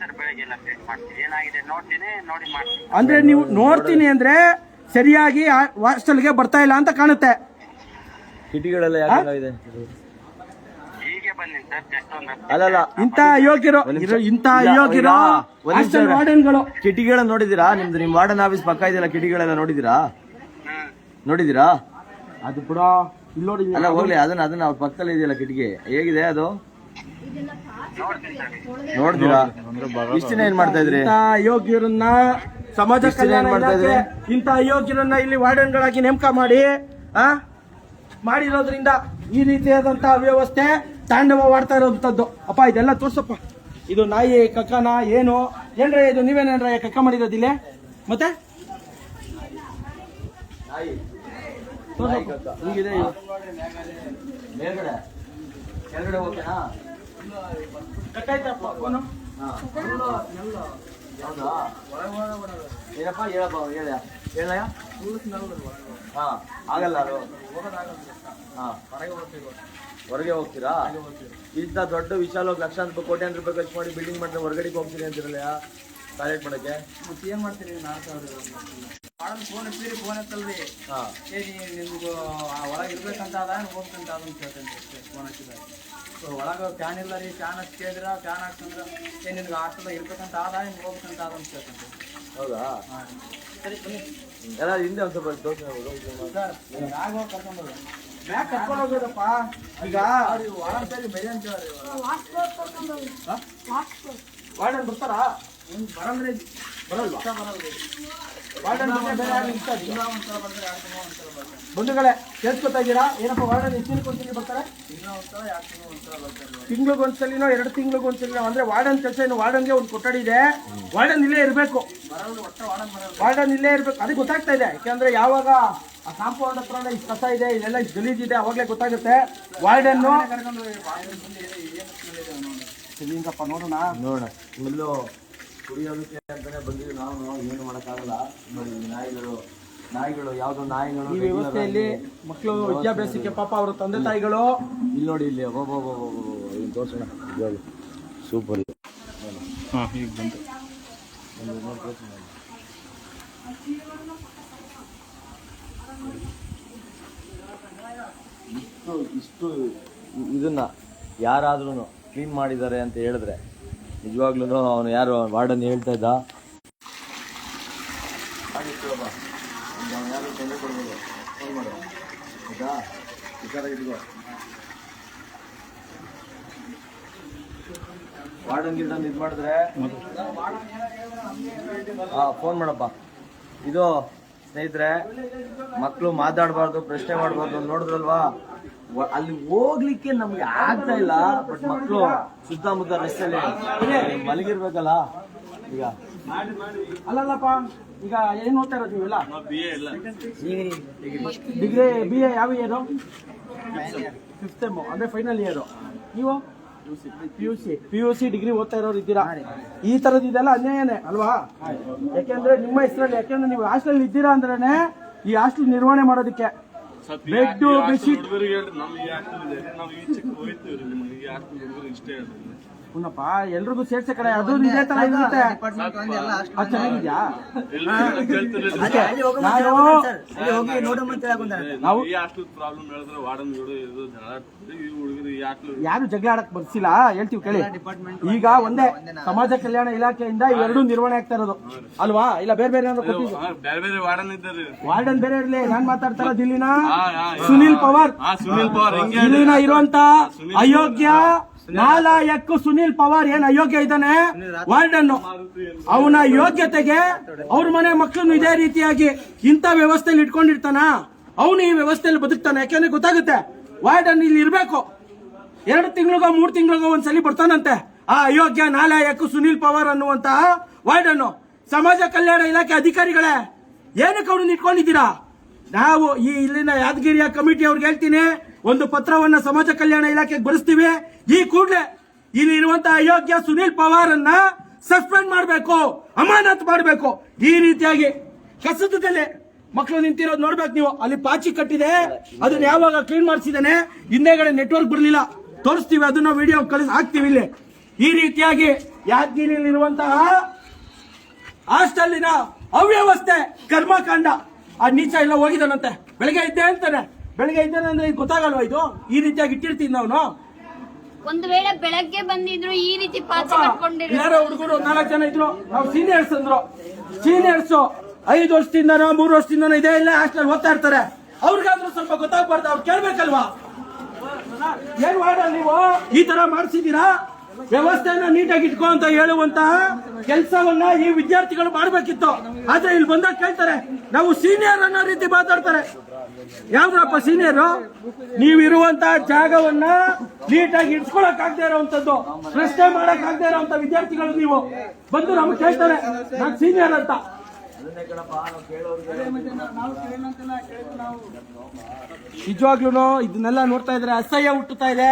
ಸರ್ ಬೆಳಗ್ಗೆ ಎಲ್ಲ ಫೇಸ್ ಮಾಡ್ತೀನಿ. ಏನಾಗಿದೆ ನೋಡ್ತೀನಿ ನೋಡಿ ಮಾಡ್ತೀನಿ. ಅಂದ್ರೆ ನೀವು ನೋಡ್ತೀನಿ ಅಂದ್ರೆ ಸರಿಯಾಗಿ ಹಾಸ್ಟೆಲ್ಗೆ ಬರ್ತಾ ಇಲ್ಲ ಅಂತ ಕಾಣುತ್ತೆ. ಕಿಟಿಗಳೆಲ್ಲ ಯಾಕೆ ಇದೆ? ಹೀಗೆ ಬಂದಿನಿ ಸರ್ ಜಸ್ಟ್ ಒಂದು ಅಲ್ಲಲ್ಲ ಇಂಥ ಅಯೋಗ್ಯರು ಇರೋ- ಒಂದ್ ನಿಮಿಷ. ಹಾಸ್ಟೆಲ್ ಇರು. ವಾರ್ಡನ್ಗಳು. ಕಿಟಿಗಳನ್ನ ನೋಡಿದೀರಾ ನಿಮ್ದು ನಿಮ್ ವಾರ್ಡನ್ ಆಫೀಸ್ ಪಕ್ಕ ಇದೆಯಲ್ಲ ಕಿಟಿಗಳೆಲ್ಲ ನೋಡಿದಿರಾ ಹ್ಮ್. ನೋಡಿದೀರಾ ಅದು ಕೂಡ ಇಲ್ಲ ನೋಡಿ ಅಲ್ಲ ಹೋಗ್ಲಿ ಅದನ್ನ ಅದನ್ನ ಅವ್ರ ಪಕ್ಕದಲ್ಲಿ ಇದೆಯಲ್ಲ ಕಿಟಕಿ ಹೇಗಿದೆ ಅದು? ನೋಡ್ತೀರಾ? ಇಷ್ಟು ಏನ್ ಮಾಡ್ತಾ ಇದ್ರಿ? ಯೋಗ್ಯರನ್ನ ಸಮಾಜ ಕಲ್ಯಾಣ ಮಾಡ್ತಾ ಇದ್ರಿ? ಇಂಥ ಅಯೋಗ್ಯರನ್ನ ಇಲ್ಲಿ ವಾರ್ಡನ್ಗಳಾಗಿ ನೇಮಕ ಮಾಡಿ ಆ? ಮಾಡಿರೋದ್ರಿಂದ ಈ ರೀತಿಯಾದಂತ ತಾಂಡವ ಮಾಡ್ತಾ ಇರೋಂಥದ್ದು. ಅಪ್ಪ ಇದೆಲ್ಲ ತೋರ್ಸಪ್ಪ. ಇದು ನಾಯಿ ಕಕ್ಕನ ಏನು? ಏನ್ರ ಇದು ನೀವೇನೇನ್ರ ಕಕ್ಕ ಮಾಡಿರೋದಿಲ್ಲ ಮತ್ತೆ. ಮೇಲ್ಗಡೆ. ಕೆಳಗಡೆ ಓಕೆನಾ ಕಟ್ಟಾಯ್ತಪ್ಪ ಫೋನು? ಏನಪ್ಪ ಹೇಳಪ್ಪ ಹೇಳ. ಹೇಳಯ್ಯ? ಹಾ ಆಗಲ್ಲ ಅದು. ಹಾ. ಹೊರಗೆ ಹೋಗ್ತೀರಾ? ಇಂಥ ದೊಡ್ಡ ವಿಶಾಲ ಲಕ್ಷಾಂತರ ರೂಪಾಯಿ ಕೋಟ್ಯಾಂತರ ರೂಪಾಯಿ ಖರ್ಚು ಮಾಡಿ ಬಿಲ್ಡಿಂಗ್ ಮಾಡಿದ್ರೆ ಹೊರಗಡೆ ಹೋಗ್ತೀರಿ ಅಂತಿರಲ್ಲ ಟಾಯ್ಲೆಟ್ ಮತ್ತೆ ಏನು ಮಾಡ್ತೀರಿ? ನಾಲ್ಕು ಮಾಡೋದು ಫೋನ್ ಹಚ್ಚಿರಿ ಫೋನ್ ಎತ್ತಲ್ರಿ ಹಾ. ಏ ನಿಮ್ಗೆ ಒಳಗೆ ಇರ್ಬೇಕಂತ ಅದ ಹೋಗ್ಬೇಕಂತ ಅದ ಅಂತ ಹೇಳ್ತೇನೆ ಫೋನ್ ಹಚ್ಚಿದಾಗ. ಸೊ ಒಳಗೆ ಫ್ಯಾನ್ ಇಲ್ಲ ರೀ ಫ್ಯಾನ್ ಹಚ್ಚಿ ಕೇಳಿದ್ರ ಫ್ಯಾನ್ ಹಾಕ್ತಂದ್ರೆ ಏ ನಿನ್ಗೆ ಹಾಸ್ಟೆಲ್ ಇರ್ಬೇಕಂತ ಅದ ನಿಮ್ಗೆ ಹೋಗ್ಬೇಕಂತ ಅದ ಅಂತ ಹೇಳ್ತೇನೆ ಹೌದಾ? ಸರಿ ಬನ್ನಿ. ಎಲ್ಲ ಹಿಂದೆ ಒಂದು ಸ್ವಲ್ಪ ತೋರಿಸಿ ಸರ್ ಆಗ ಹೋಗಿ ಕರ್ಕೊಂಡು ಮ್ಯಾಕ್ ಕರ್ಕೊಂಡು ಹೋಗೋದಪ್ಪ? ಈಗ? ಒಳಗೆ ಸರಿ ಬೆಳೆ ಅಂತ ಹೇಳಿ ವಾರ್ಡನ್ ಬರ್ತಾರಾ? ಹಿಂಗೆ ಬಂಧುಗಳೇ ಕೇಳಿಸ್ಕೊತಾ ಇದ್ದೀರಾ ಏನಪ್ಪ ವಾರ್ಡನ್ ಎಷ್ಟು ದಿನಕ್ಕೆ ಬರ್ತಾರೆ ತಿಂಗ್ಳಿಗೊಂದ್ಸಲಿನೋ ಎರಡು ತಿಂಗಳು ಒಂದ್ಸಲ ಬರ್ತಾರೆ ತಿಂಗ್ಳಿಗೆ ಒಂದ್ಸಲಿನೋ ಎರಡು ಅಂದ್ರೆ ವಾರ್ಡನ್ ಕೆಲಸ ಏನು ವಾರ್ಡನ್ಗೆ ಒಂದು ಕೊಠಡಿ ಇದೆ ವಾರ್ಡನ್ ಇಲ್ಲೇ ಇರಬೇಕು ವಾರ್ಡನ್ ಇಲ್ಲೇ ಇರ್ಬೇಕು ಅದು ಗೊತ್ತಾಗ್ತಾ ಇದೆ ಯಾಕಂದ್ರೆ ಯಾವಾಗ ಆ ಕಾಂಪೌಂಡ್ ಹತ್ರ ಇಷ್ಟು ಕಸ ಇದೆ ಇಲ್ಲೆಲ್ಲ ಇಷ್ಟು ಗಲೀಜಿದೆ ಅವಾಗಲೇ ಗೊತ್ತಾಗುತ್ತೆ ವಾರ್ಡನ್ನು ನೋಡೋಣ ನೋಡೋಣ ಮೊದಲು ಕುಡಿಯೋದಕ್ಕೆ ಅಂತಾನೆ ಬಂದಿದ್ದು ನಾವು ಏನು ಮಾಡೋಕ್ಕಾಗಲ್ಲ. ನೋಡಿ ನಾಯಿಗಳು ನಾಯಿಗಳು ಯಾವ್ದೋ ನಾಯಿಗಳು ಈ ವ್ಯವಸ್ಥೆಯಲ್ಲಿ ಮಕ್ಕಳು ವಿದ್ಯಾಭ್ಯಾಸಕ್ಕೆ ಪಾಪ ಅವರ ತಂದೆ ತಾಯಿಗಳು. ಇಲ್ಲಿ ನೋಡಿ ಇಲ್ಲಿ. ತೋರ್ಸೋಣ. ಸೂಪರ್ ಹಾಂ ಈಗ ಬಂತು. ಇಷ್ಟು ಇಷ್ಟು ಇದನ್ನ ಯಾರಾದ್ರೂ ಕ್ಲೀನ್ ಮಾಡಿದ್ದಾರೆ ಅಂತ ಹೇಳಿದ್ರೆ ನಿಜವಾಗ್ಲೂ ಅವನು ಯಾರು ವಾರ್ಡನ್ ಹೇಳ್ತಾ ಇದ್ದ. ವಾರ್ಡನ್ ಗಿರ್ಡನ್ ಇದು ಮಾಡಿದ್ರೆ ಹಾ ಫೋನ್ ಮಾಡಪ್ಪ. ಇದು ಸ್ನೇಹಿತರೆ ಮಕ್ಕಳು ಮಾತಾಡಬಾರ್ದು ಪ್ರಶ್ನೆ ಮಾಡಬಾರ್ದು ನೋಡಿದ್ರಲ್ವಾ? ಅಲ್ಲಿ ಹೋಗ್ಲಿಕ್ಕೆ ನಮ್ಗೆ ಆಗ್ತಾ ಇಲ್ಲ ಬಟ್ ಮಕ್ಕಳು ಸುತ್ತಮುತ್ತ ರಸ್ತೆಯಲ್ಲಿ ಮಲಗಿರ್ಬೇಕಲ್ಲ? ಈಗ. ಅಲ್ಲಲ್ಲಪ್ಪ ಈಗ ಏನ್ ಓದ್ತಾ ಇರೋದು ನೀವೆಲ್ಲ? ಡಿಗ್ರಿ ಬಿ ಎ ಯಾವ ಇಯರು ಫಿಫ್ತ್ ಅಂದ್ರೆ ಫೈನಲ್ ಇಯರು ನೀವು? P U C P U C degree ಓದ್ತಾ ಇರೋರು ಇದ್ದೀರಾ? ಈ ತರದ್ ಇದೆಲ್ಲ ಅನ್ಯಾಯನೇ ಅಲ್ವಾ? ಯಾಕೆಂದ್ರೆ ನಿಮ್ಮ ಹೆಸರಲ್ಲಿ ಯಾಕೆಂದ್ರೆ ನೀವು ಹಾಸ್ಟೆಲ್ ಇದ್ದೀರಾ ಅಂದ್ರೆ ಈ ಹಾಸ್ಟೆಲ್ ನಿರ್ವಹಣೆ ಮಾಡೋದಕ್ಕೆ. ಬೆಡ್ ಬೆಡ್ಶೀಟ್ ಇಷ್ಟೇ ಪುನಪ್ಪ ಎಲ್ರಿಗೂ ಸೇರ್ಸೆ ಕಡೆ ಅದು ನಿಜ ತರ ಇರುತ್ತೆ ಅದು ಚೆನ್ನಾಗಿದ್ಯಾ? ನಾವು- ಯಾರು ಜಗಳ ಆಡಕ್ ಬರ್ಸಿಲ್ಲ? ಹೇಳ್ತೀವಿ ಕೇಳಿ. ಈಗ ಒಂದೇ ಸಮಾಜ ಕಲ್ಯಾಣ ಇಲಾಖೆಯಿಂದ ಇವೆರಡು ನಿರ್ವಹಣೆ ಆಗ್ತಾ ಇರೋದು. ಅಲ್ವಾ? ಇಲ್ಲ ಬೇರೆ ಬೇರೆ ವಾರ್ಡನ್ ಬೇರೆ ಇರ್ಲಿ ನಾನ್ ಮಾತಾಡ್ತಾರ ದಿಲ್ಲಿನ. ಸುನಿಲ್ ಪವಾರ್. ಹಾ ಸುನಿಲ್ ಪವಾರ್? ಇಲ್ಲಿನ ಇರುವಂತ ಅಯೋಗ್ಯ ನಾಲಾಯಕ್ಕು ಸುನಿಲ್ ಪವಾರ್ ಏನ್ ಅಯೋಗ್ಯ ಇದ್ದಾನೆ? ವಾರ್ಡನ್ ಅವನ ಯೋಗ್ಯತೆಗೆ ಅವ್ರ ಮನೆ ಮಕ್ಕಳನ್ನು ಇದೇ ರೀತಿಯಾಗಿ ಇಂಥ ವ್ಯವಸ್ಥೆಯಲ್ಲಿ ಇಟ್ಕೊಂಡಿರ್ತಾನ? ಅವನು ಈ ವ್ಯವಸ್ಥೆಯಲ್ಲಿ ಬದುಕ್ತಾನೆ. ಯಾಕೆಂದ್ರೆ ಗೊತ್ತಾಗುತ್ತೆ ವಾರ್ಡನ್ ಇಲ್ಲಿ ಇರ್ಬೇಕು. ಎರಡು ತಿಂಗಳಿಗೋ ಮೂರು ತಿಂಗಳಿಗೋ ಒಂದ್ಸಲಿ ಬರ್ತಾನಂತೆ. ಆ ಅಯೋಗ್ಯ ನಾಲಾಯಕ್ಕು ಸುನಿಲ್ ಪವಾರ್ ಅನ್ನುವಂತಹ ವಾರ್ಡನ್ನು. ಸಮಾಜ ಕಲ್ಯಾಣ ಇಲಾಖೆ ಅಧಿಕಾರಿಗಳೇ ಏನಕ್ಕೆ ಅವ್ರನ್ನ ಇಟ್ಕೊಂಡಿದ್ದೀರಾ? ನಾವು ಈ ಇಲ್ಲಿನ ಯಾದಗಿರಿಯ ಕಮಿಟಿ ಅವ್ರಿಗೆ ಹೇಳ್ತೀನಿ ಒಂದು ಪತ್ರವನ್ನ ಸಮಾಜ ಕಲ್ಯಾಣ ಇಲಾಖೆಗೆ ಬರೆಸ್ತೀವಿ. ಈ ಕೂಡಲೇ ಇಲ್ಲಿ ಇರುವಂತಹ ಅಯೋಗ್ಯ ಸುನೀಲ್ ಪವಾರ್ ಅನ್ನ ಸಸ್ಪೆಂಡ್ ಮಾಡಬೇಕು, ಅಮಾನತ್ ಮಾಡಬೇಕು. ಈ ರೀತಿಯಾಗಿ ಕಸದಲ್ಲಿ ಮಕ್ಕಳು ನಿಂತಿರೋದು ನೋಡ್ಬೇಕು ನೀವು. ಅಲ್ಲಿ ಪಾಚಿ ಕಟ್ಟಿದೆ. ಅದನ್ನ ಯಾವಾಗ ಕ್ಲೀನ್ ಮಾಡಿಸಿದಾನೆ ಹಿಂದೆಗಡೆ ನೆಟ್ವರ್ಕ್ ಬರಲಿಲ್ಲ. ತೋರಿಸ್ತೀವಿ, ಅದನ್ನ ವಿಡಿಯೋ ಕಳಿಸ್, ಹಾಕ್ತೀವಿ ಇಲ್ಲಿ. ಈ ರೀತಿಯಾಗಿ ಯಾದಗಿರಿಯಲ್ಲಿರುವಂತಹ ಹಾಸ್ಟೆಲ್ಲಿನ ಅವ್ಯವಸ್ಥೆ, ಕರ್ಮಕಾಂಡ. ಆ ನೀಚ ಎಲ್ಲ ಹೋಗಿದಾನಂತೆ ಬೆಳಗ್ಗೆ ಇದ್ದೆ ಅಂತಾನೆ. ಬೆಳಗ್ಗೆ ಇದ್ದಾನೆ ಅಂದ್ರೆ ಇದು ಗೊತ್ತಾಗಲ್ವಾ ಇದು? ಈ ರೀತಿಯಾಗಿ ಇಟ್ಟಿರ್ತೀನಿ ನಾವು ಒಂದು ವೇಳೆ ಬೆಳಗ್ಗೆ ಬಂದಿದ್ರು ಈ ರೀತಿ ಪಾಚಿ ಕಟ್ಕೊಂಡಿರೋ ಯಾರೋ ಹುಡುಗರು ನಾಲ್ಕು ಜನ ಇದ್ರು. ನಾವು ಸೀನಿಯರ್ಸ್ ಅಂದ್ರು. ಸೀನಿಯರ್ಸ್ ಐದು ವರ್ಷದಿಂದನೋ ಮೂರು ವರ್ಷದಿಂದನೋ ಇದೇ ಇಲ್ಲ ಹಾಸ್ಟೆಲ್ ಓದ್ತಾ ಇರ್ತಾರೆ. ಅವ್ರಿಗಾದ್ರೂ ಸ್ವಲ್ಪ ಗೊತ್ತಾಗ್ಬಾರ್ದು ಅವ್ರು ಕೇಳ್ಬೇಕಲ್ವಾ? ಏನ್ ಮಾಡ ನೀವು? ಈ ತರ ಮಾಡಿಸಿದೀರಾ? ವ್ಯವಸ್ಥೆಯನ್ನ ನೀಟಾಗಿ ಇಟ್ಕೋ ಅಂತ ಹೇಳುವಂತ ಕೆಲಸವನ್ನ ಈ ವಿದ್ಯಾರ್ಥಿಗಳು ಮಾಡ್ಬೇಕಿತ್ತು. ಆದ್ರೆ ಇಲ್ಲಿ ಬಂದಾಗ ಕೇಳ್ತಾರೆ ನಾವು ಸೀನಿಯರ್ ಅನ್ನೋ ರೀತಿ ಮಾತಾಡ್ತಾರೆ. ಯಾವ್ದ್ರಪ್ಪ ಸೀನಿಯರು ನೀವಿರುವಂತಹ ಜಾಗವನ್ನ ನೀಟಾಗಿ ಇಡ್ಸ್ಕೊಳಕ್ ಆಗದೆ ಇರುವಂತದ್ದು ಪ್ರಶ್ನೆ ಮಾಡಕ್ ಆಗದೆ ಇರುವಂತ ವಿದ್ಯಾರ್ಥಿಗಳು ನೀವು. ಬಂದು ನಮ್ಗೆ ಕೇಳ್ತಾರೆ. ನಾನ್ ಸೀನಿಯರ್ ಅಂತ. ನಿಜವಾಗ್ಲೂ ಇದನ್ನೆಲ್ಲ ನೋಡ್ತಾ ಇದ್ರೆ ಅಸಹ್ಯ ಹುಟ್ಟುತ್ತಾ ಇದೆ.